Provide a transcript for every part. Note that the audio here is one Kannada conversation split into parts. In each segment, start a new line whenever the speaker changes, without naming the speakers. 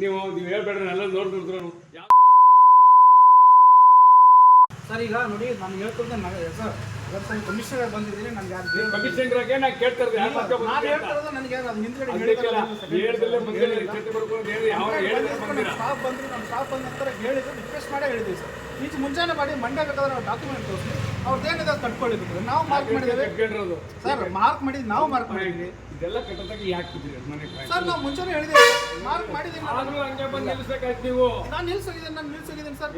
ನೀವು ನೀವು ಹೇಳ್ಬೇಡ್ರಿ ಎಲ್ಲ ನೋಡ್ತಿದ್ರು
ಸರ್ ಈಗ ನೋಡಿ ನಾನು ನಾನು ಸರ್ ಇವತ್ತು ಕಮಿಷನರ್ ಬಂದಿದ್ದೀನಿ ನನಗೆ ಯಾರು ಬೇಕು
ಕಮಿಷನರ್ಗೆ ನಾ ಕೇಳ್ತಾ ಇರೋದು ಯಾರು ಪಕ್ಕ
ನಾನು
ಬಂದಿದೆ ಅಂತ.
ನನಗೆ ಅದು ಹಿಂದ್ಗಡೆ ಹೇಳಿದ್ರಲ್ಲ,
ಹೇಳ್ದಲ್ಲೇ ಬಂದಿಲ್ಲ ಬರ್ಕೊಂಡು ಹೇಳಿ ಯಾವ ಹೇಳಿದ್ರೆ ಬಂದಿರ
ಸ್ಟಾಫ್ ಬಂದ್ರು ನಮ್ಮ ಸ್ಟಾಫ್ ಬಂದ ನಂತರ ಹೇಳಿದ್ರು ರಿಕ್ವೆಸ್ಟ್ ಮಾಡೇ ಹೇಳಿದ್ವಿ ಸರ್. ಈಚೆ ಮುಂಚೆನೇ ಮಾಡಿ ಮಂಡ್ಯ ಬೇಕಾದ್ರೆ ನಾವು ಡಾಕ್ಯುಮೆಂಟ್ ತೋರಿಸಿ ಅವ್ರದ್ದು ಏನಿದೆ ಅದು ಕಟ್ಕೊಳ್ಳಿದ್ರು ನಾವು ಮಾರ್ಕ್ ಮಾಡಿದ್ದೇವೆ. ಸರ್ ಮಾರ್ಕ್ ಮಾಡಿದ್ ನಾವು ಮಾರ್ಕ್ ಮಾಡಿದ್ವಿ.
ಇದೆಲ್ಲ ಕಟ್ಟದಾಗ ಯಾಕೆ
ಸರ್ ನಾವು ಮುಂಚೆನೇ ಹೇಳಿದೆ ಮಾರ್ಕ್ ಮಾಡಿದ್ದೀನಿ ನಾನು.
ಆದ್ರೂ ಹಂಗೆ ಬಂದು ನಿಲ್ಲಿಸ್ಬೇಕಾಯ್ತು ನೀವು.
ನಾನು ನಿಲ್ಸೋಗಿದ್ದೀನಿ ನಾನು ನಿಲ್ಸೋಗಿದ್ದೀನಿ ಸರ್.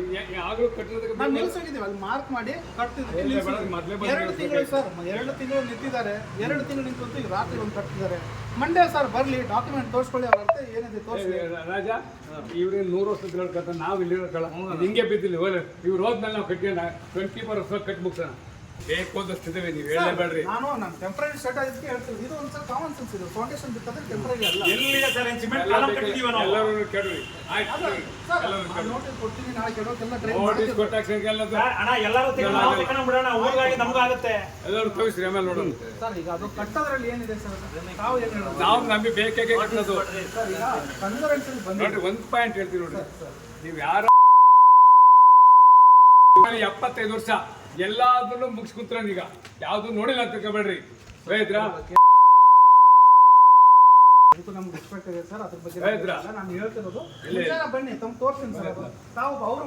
ಆಗ್ಲೂ ಕಟ್ಟೋದಕ್ಕೆ
ನಾನು ನಿಲ್ಸೋಗಿದ್ದೀವಿ ಅಲ್ಲಿ ಮಾರ್ಕ್ ಮಾಡಿ ಕಟ್ತಿದ್ವಿ.
ಮೊದ್ಲೇ
ಎರಡು ತಿಂಗಳು ಸರ್ ಎರಡು ತಿಂಗಳು ನಿಂತಿದ್ದಾರೆ. ಎರಡು ತಿಂಗಳು ನಿಂತು ಈಗ ರಾತ್ರಿ ಒಂದು ಕಟ್ಟಿದ್ದಾರೆ. ಮಂಡ್ಯ ಸರ್ ಬರಲಿ ಡಾಕ್ಯುಮೆಂಟ್ ತೋರಿಸ್ಕೊಳ್ಳಿ ಅವ್ರ ಅರ್ಥ ಏನಿದೆ ತೋರಿಸಿ
ರಾಜ ಇವ್ರೇನು ನೂರು ವರ್ಷ ತಿಳ್ಕೊಳ್ತಾರೆ ನಾವು ಇಲ್ಲಿ ಹಿಂಗೆ ಬಿದ್ದಿಲ್ಲ ಇವ್ರು ಹೋದ್ಮೇಲೆ ನಾವು ಕಟ್ಕೊಂಡ ಟ್ವೆಂಟಿ ಫೋರ್ ವರ್ಷ ಕಟ್ ಮುಗ್ಸೋಣ ಬೇಕು ಅಂತ ಇದ್ದೇವೆ ನೀವು ಹೇಳಬೇಡ್ರಿ.
ನಾನು ನಾನು ಟೆಂಪ್ರರಿ ಸೆಟ್ ಆಗಿದ್ದಕ್ಕೆ ಹೇಳ್ತೀನಿ. ಇದು ಒಂದು ಸಲ ಕಾಮನ್ ಸೆನ್ಸ್ ಇದೆ. ಫೌಂಡೇಶನ್ ಬಿಟ್ಟಂದ್ರೆ ಟೆಂಪ್ರರಿ ಅಲ್ಲ.
ಎಲ್ಲಿದೆ ಸರ್? ಸಿಮೆಂಟ್
ಎಲ್ಲ
ಕಾಲಂ
ಬೇಕು.
ಕಟ್ಟಿದೀವ ನಾವು?
ಎಲ್ಲರೂ ಕೇಳ್ರಿ. ಆಯ್ತು
ಸರ್. ನೋಟಿಸ್ ಕೊಡ್ತೀನಿ. ನಾಳೆ ಕೇಳೋಕೆಲ್ಲ ಟ್ರೈ
ನೋಟಿಸ್
ಮಾಡ್ತೀನಿ.
ಕೊಟ್ಟಾಕ್ಷನ್ಗೆಲ್ಲ
ಸರ್, ಅಣ್ಣ ಎಲ್ಲರೂ ತಿಳ್ಕೊಂಡು ನಾವು ತಗೊಂಡ್ ಬಿಡೋಣ. ಊರಿಗಾಗಿ ನಮ್ಗಾಗುತ್ತೆ
ಎಲ್ಲರೂ ತೋರಿಸ್ರಿ ಆಮೇಲೆ ನೋಡೋಣ.
ಸರ್ ಈಗ ಅದು ಕಟ್ಟೋದ್ರಲ್ಲಿ ಏನಿದೆ ಸರ್? ತಾವು ಏನು ಹೇಳೋದು?
ನಾವು ನಂಬಿ ಬೇಕೇ ಕಟ್ಟೋದು.
ಸರ್ ಈಗ ಅಲ್ಲಿ ಬಂದಿದೆ.
ನೋಡ್ರಿ ಒಂದ್ ಪಾಯಿಂಟ್ ಹೇಳ್ತೀನಿ ನೋಡ್ರಿ. ನೀವು ಯಾರು? ಎಪ್ಪತ್ತೈದು ವರ್ಷ. ಎಲ್ಲಾದ್ರೂ ಮುಗಿಸ್ ಕುಂತ್ರ ಈಗ. ಯಾವ್ದು ನೋಡಿಲ್ಲ ಅಂತ ತಿಳ್ಕೊಬೇಡ್ರಿ. ರೈತ್ರ
ಇದು ನಮ್ಗೆ ರೆಸ್ಪೆಕ್ಟ್ ಇದೆ ಸರ್. ಅದ್ರ ಬಗ್ಗೆ? ನಾನು ಹೇಳ್ತಿರೋದು. ಬನ್ನಿ ತಮ್ಮ ತೋರ್ಸ್ತೀನಿ ಸರ್ ತಾವು ಅವರು